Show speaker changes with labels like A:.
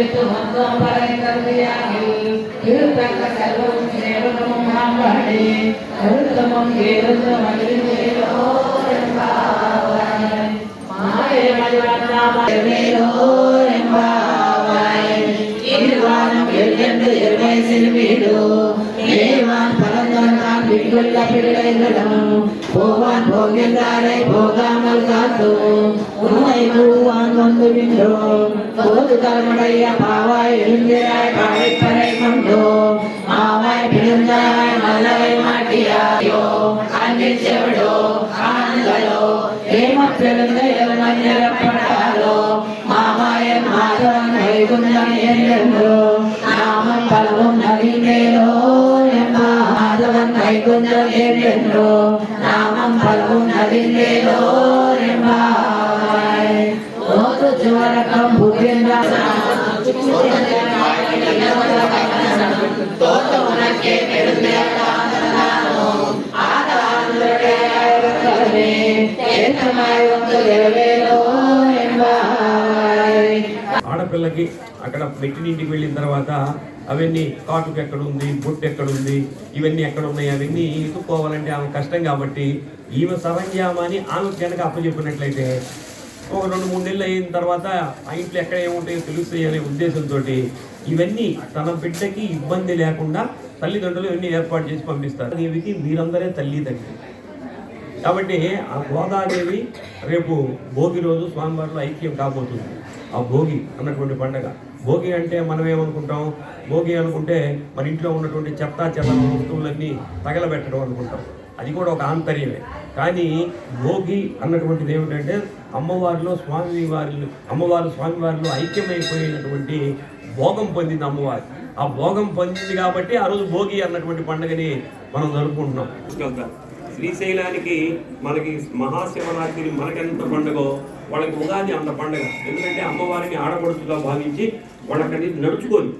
A: சேர்த்து மொத்தம் பறை தந்தையாகில் இருத்தக்க செல்வம் சேவகமும் ஆம்பாடி அழுத்தமும் ஏழுந்த மகிழ்ந்து போவான் போகின்றாரே போகாமல் காத்தோம் உண்மை முழு வந்து நின்றோம் போது தலைமுடைய பாவாய் எழுந்திராய் பாழைப்பறை கொண்டோ மாவாய் பிடிந்தாய் மலரை மாட்டியாயோ அன்பில் செவிடோ ஆண்களோ ஏம பிறந்த மஞ்சளப்பட்டாலோ மாமாயன் மாதவன் வைகுந்தன் என்றோ நாமம் பலவும் நவீனேரோ மாதவன் வைகுந்தன் என்றோ நாமம் பலவும் நவீனேரோ என்பாய் ఆరకం భుజేంద్ర
B: ఆడపిల్లకి అక్కడ ఇంటికి వెళ్ళిన తర్వాత అవన్నీ కాటుకు ఎక్కడుంది బొట్టు ఎక్కడుంది ఇవన్నీ ఎక్కడున్నాయి అవన్నీ ఎత్తుకోవాలంటే ఆమె కష్టం కాబట్టి ఈమె సరంజామాని ఆమె కనుక అప్పచెప్పినట్లయితే ఒక రెండు మూడు నెలలు అయిన తర్వాత ఆ ఇంట్లో ఎక్కడ ఏముంటాయో తెలుస్తాయి ఉద్దేశంతో ఇవన్నీ తన బిడ్డకి ఇబ్బంది లేకుండా తల్లిదండ్రులు ఇవన్నీ ఏర్పాటు చేసి పంపిస్తారు. దేవికి మీరందరే తల్లి తండ్రి కాబట్టి ఆ గోదాదేవి రేపు భోగి రోజు స్వామివారిలో ఐక్యం కాబోతుంది. ఆ భోగి అన్నటువంటి పండగ. భోగి అంటే మనం ఏమనుకుంటాం? భోగి అనుకుంటే మన ఇంట్లో ఉన్నటువంటి చెత్త చెత్త వస్తువులన్నీ తగలబెట్టడం అనుకుంటాం. అది కూడా ఒక ఆంతర్యమే. కానీ భోగి అన్నటువంటిది ఏమిటంటే అమ్మవారిలో స్వామి వారిలో అమ్మవారు స్వామివారిలో ఐక్యమైపోయినటువంటి భోగం పొందింది అమ్మవారు. ఆ భోగం పొందింది కాబట్టి ఆ రోజు భోగి అన్నటువంటి పండుగని మనం జరుపుకుంటున్నాం. శ్రీశైలానికి మనకి మహాశివరాత్రి మనకెంత పండుగో వాళ్ళకి ఉగాది అంత పండుగ. ఎందుకంటే అమ్మవారిని ఆడపడుచుగా భావించి వాళ్ళు నడుచుకొని